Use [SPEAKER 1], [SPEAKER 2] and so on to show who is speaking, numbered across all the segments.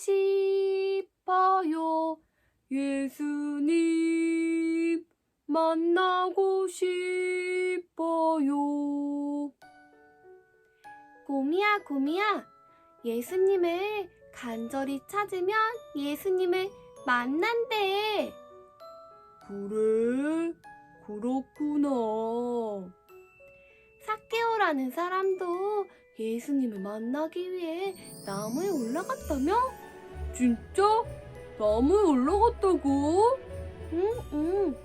[SPEAKER 1] 싶어요. 예수님 만나고 싶어요. 고미야, 고미야. 예수님을 간절히 찾으면 예수님을 만난대. 그래? 그렇구나. 사케오라는 사람도 예수님을 만나기 위해 나무에 올라갔다며? 진짜? 나무에 올라갔다고? 응, 응.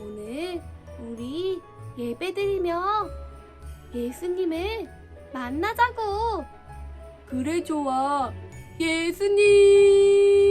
[SPEAKER 1] 오늘 우리 예배드리며 예수님을 만나자고. 그래, 좋아. 예수님!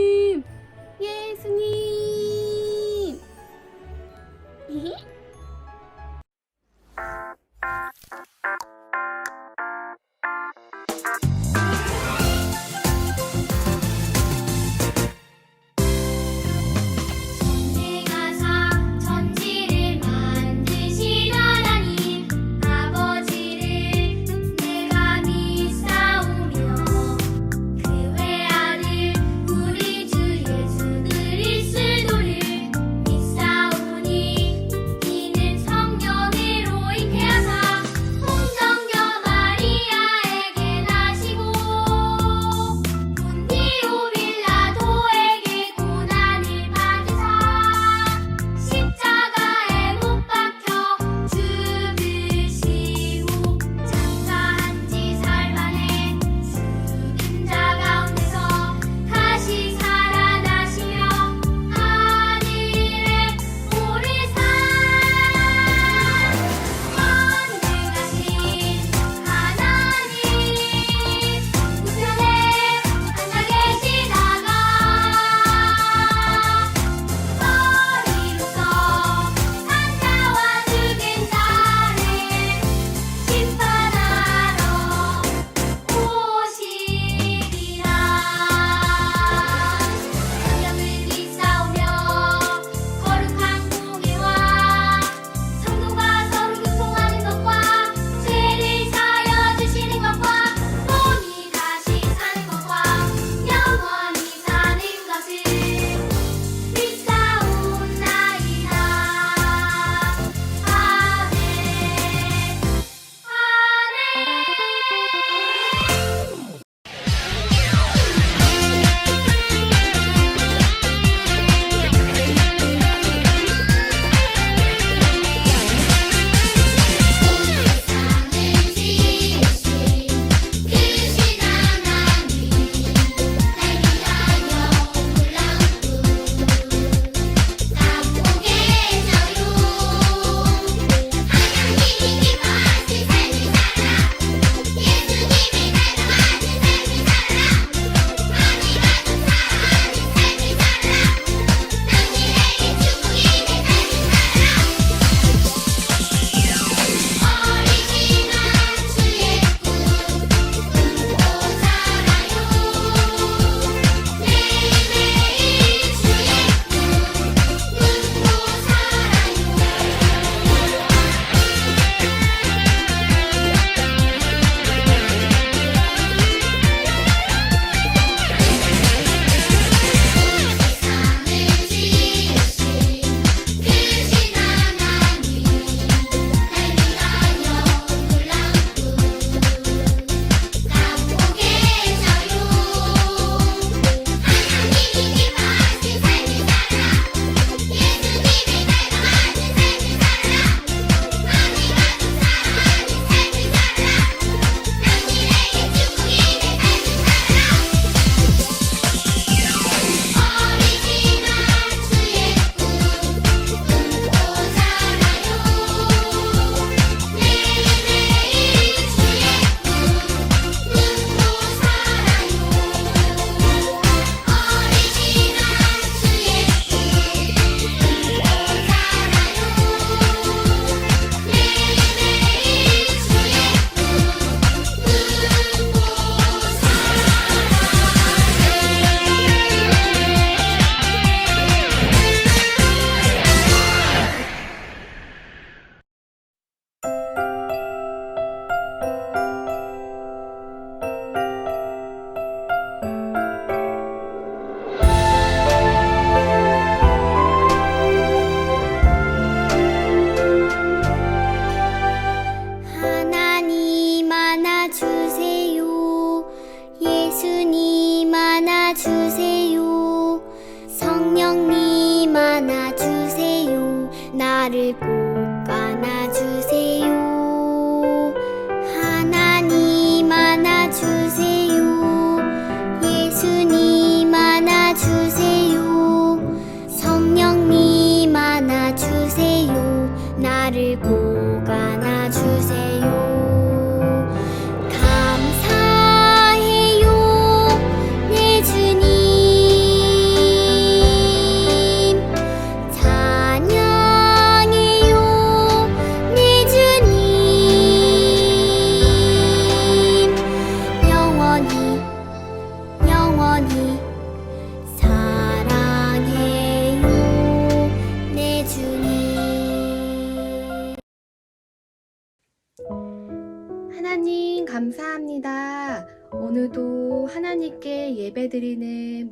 [SPEAKER 2] 나를 꼭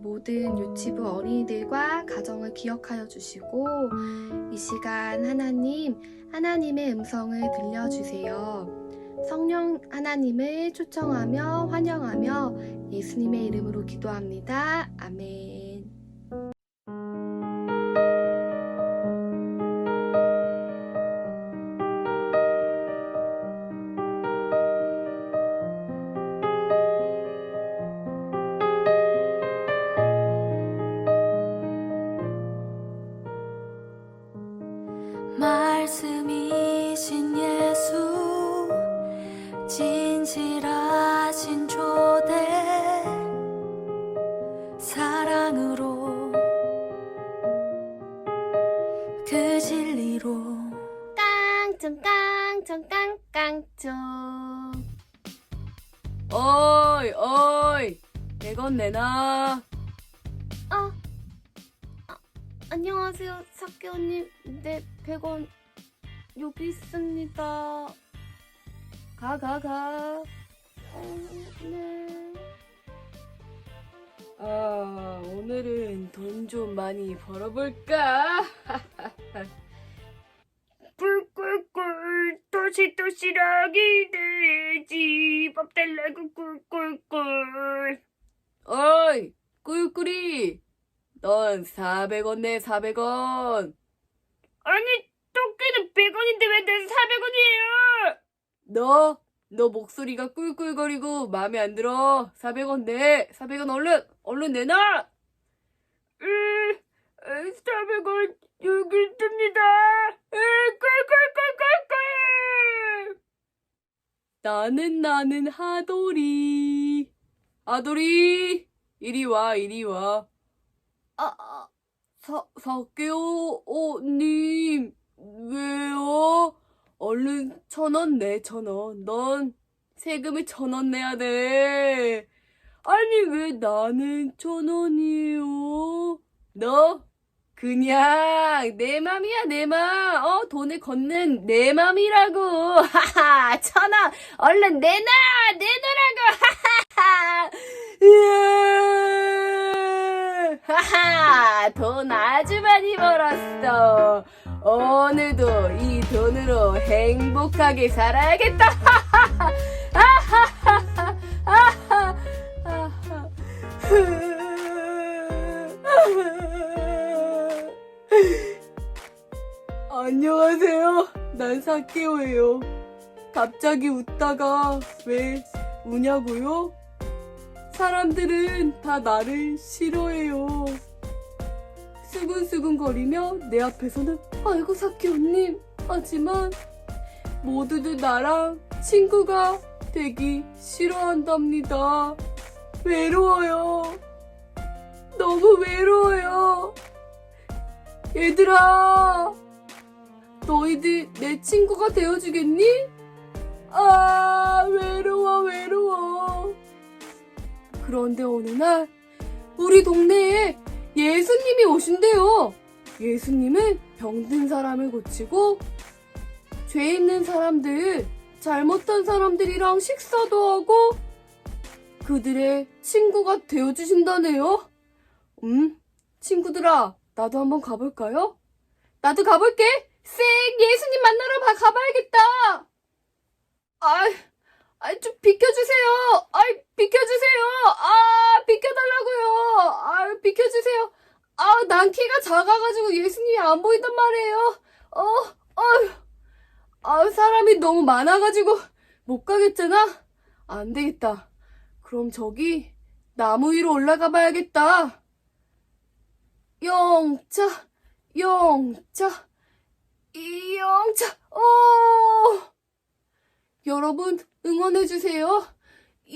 [SPEAKER 1] 모든 유치부 어린이들과 가정을 기억하여 주시고 이 시간 하나님 하나님의 음성을 들려주세요. 성령 하나님을 초청하며 환영하며 예수님의 이름으로 기도합니다. 아멘.
[SPEAKER 3] 말씀이신 예수 진실하신 초대 사랑으로 그 진리로.
[SPEAKER 1] 깡총 깡총 깡깡총 어이 어이 100원 내놔. 아, 아 안녕하세요 사케오님. 네 100원 여기 있습니다. 가 가 가. 어, 네. 아 오늘은 돈 좀 많이 벌어볼까? 꿀꿀꿀 도시도시락이 돼지. 밥 달라고 꿀꿀꿀. 어이 꿀꿀이. 넌 400원 내 400원. 아니 토끼는 100원인데 왜 내 400원이에요? 너 너 목소리가 꿀꿀거리고 마음에 안 들어. 400원 내. 400원 얼른 얼른 내놔. 으 400원 여기 있습니다. 꿀꿀꿀꿀꿀 나는 나는 하돌이. 아돌이 이리 와 이리 와. 아, 아 사, 사게요 어, 님 왜요? 얼른 천 원 내, 천 원. 넌 세금을 천 원 내야 돼. 아니, 왜 나는 천 원이에요? 너 그냥 내 맘이야, 내 맘. 어, 돈을 걷는 내 맘이라고. 하하, 천 원. 얼른 내놔, 내놓으라고. 하하하. 예. 하하, 돈 아주 많이 벌었어. 오늘도 이 돈으로 행복하게 살아야겠다. 안녕하세요. 난 사케오예요. 갑자기 웃다가 왜 우냐고요? 사람들은 다 나를 싫어해요. 수근수근거리며 내 앞에서는 아이고 사케오님 하지만 모두들 나랑 친구가 되기 싫어한답니다. 외로워요. 너무 외로워요. 얘들아, 너희들 내 친구가 되어주겠니? 아, 외로워, 외로워. 그런데 어느 날, 우리 동네에 예수님이 오신대요. 예수님은 병든 사람을 고치고, 죄 있는 사람들, 잘못한 사람들이랑 식사도 하고, 그들의 친구가 되어주신다네요. 음, 친구들아, 나도 한번 가볼까요? 나도 가볼게. 쌩, 예수님 만나러 가, 가봐야겠다. 아이, 아이, 좀 비켜주세요. 아이, 비켜주세요. 아, 비켜달라고요. 아, 비켜주세요. 아, 난 키가 작아가지고 예수님이 안 보인단 말이에요. 어, 아유, 아, 사람이 너무 많아가지고 못 가겠잖아? 안 되겠다. 그럼 저기 나무 위로 올라가 봐야겠다. 영차, 영차, 이 영차, 어! 여러분 응원해주세요.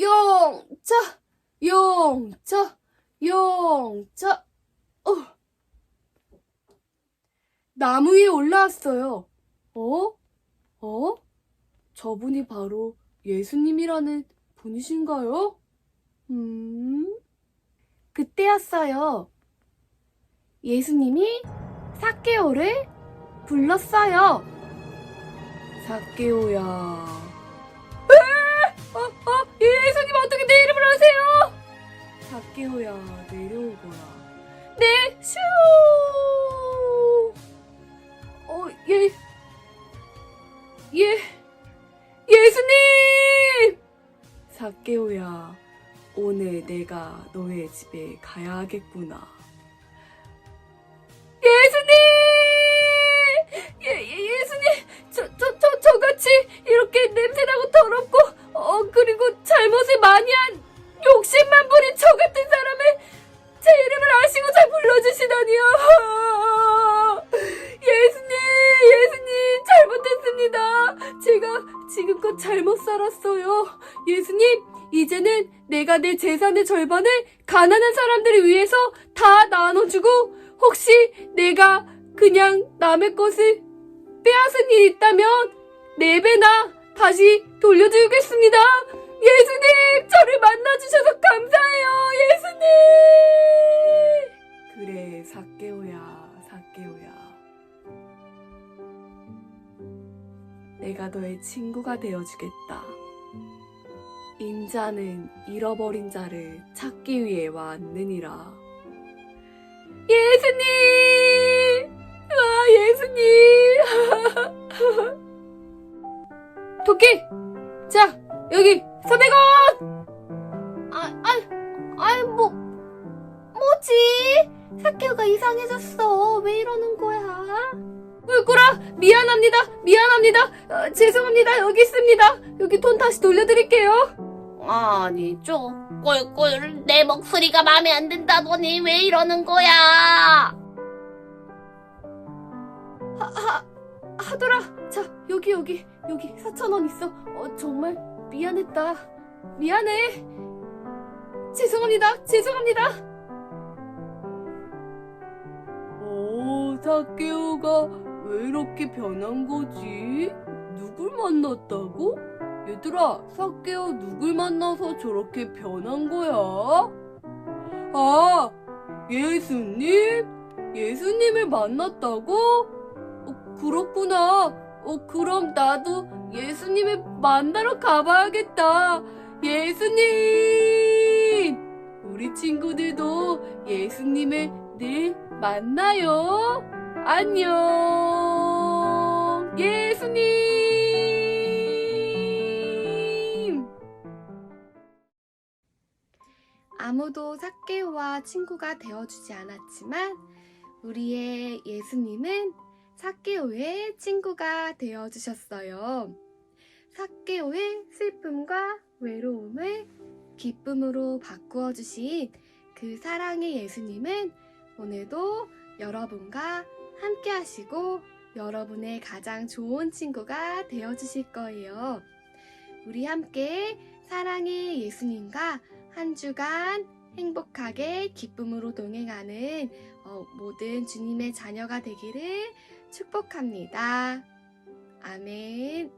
[SPEAKER 1] 영차, 영차, 영차, 어. 나무 위에 올라왔어요. 어? 어? 저분이 바로 예수님이라는 분이신가요? 음? 그때였어요. 예수님이 사케오를 불렀어요. 사케오야. 에! 어, 어, 예수님 어떻게 내 이름을 아세요? 사케오야, 내려오거라. 네, 슈! 어, 예, 예, 예수님! 사케오야, 오늘 내가 너의 집에 가야 하겠구나. 예수님! 예, 예, 예수님! 저, 저, 저, 저같이 이렇게 냄새나고 더럽고, 어, 그리고 잘못을 많이 한 욕심만 부린 저 같은 사람을 제 이름을 아시고 잘 불러주시다니요. 예수님, 예수님, 잘못했습니다. 제가 지금껏 잘못 살았어요. 예수님, 이제는 내가 내 재산의 절반을 가난한 사람들을 위해서 다 나눠주고, 혹시 내가 그냥 남의 것을 빼앗은 일이 있다면, 네 배나 다시 돌려드리겠습니다. 예수님, 저를 만나주셔서 감사해요, 예수님! 그래, 사케오야, 사케오야. 내가 너의 친구가 되어주겠다. 인자는 잃어버린 자를 찾기 위해 왔느니라. 예수님! 아, 예수님! 도끼! 자, 여기 400원! 아, 아, 아, 뭐, 뭐지? 사케오가 이상해졌어. 왜 이러는 거야? 꿀꿀아, 미안합니다. 미안합니다. 어, 죄송합니다. 여기 있습니다. 여기 돈 다시 돌려드릴게요.
[SPEAKER 4] 아니, 좀 꿀꿀 내 목소리가 마음에 안 든다더니 왜 이러는 거야?
[SPEAKER 1] 하, 하, 하더라. 자, 여기, 여기, 여기 4천원 있어. 어, 정말 미안했다. 미안해. 죄송합니다. 죄송합니다. 오, 사케오가 왜 이렇게 변한 거지? 누굴 만났다고? 얘들아, 사케오 누굴 만나서 저렇게 변한 거야? 아, 예수님? 예수님을 만났다고? 어, 그렇구나. 어, 그럼 나도 예수님을 만나러 가봐야겠다. 예수님! 우리 친구들도 예수님을 늘 만나요. 안녕. 예수님! 아무도 사케오와 친구가 되어주지 않았지만 우리의 예수님은 사케오의 친구가 되어주셨어요. 사케오의 슬픔과 외로움을 기쁨으로 바꾸어 주신 그 사랑의 예수님은 오늘도 여러분과 함께 하시고 여러분의 가장 좋은 친구가 되어 주실 거예요. 우리 함께 사랑의 예수님과 한 주간 행복하게 기쁨으로 동행하는 어, 모든 주님의 자녀가 되기를 축복합니다. 아멘.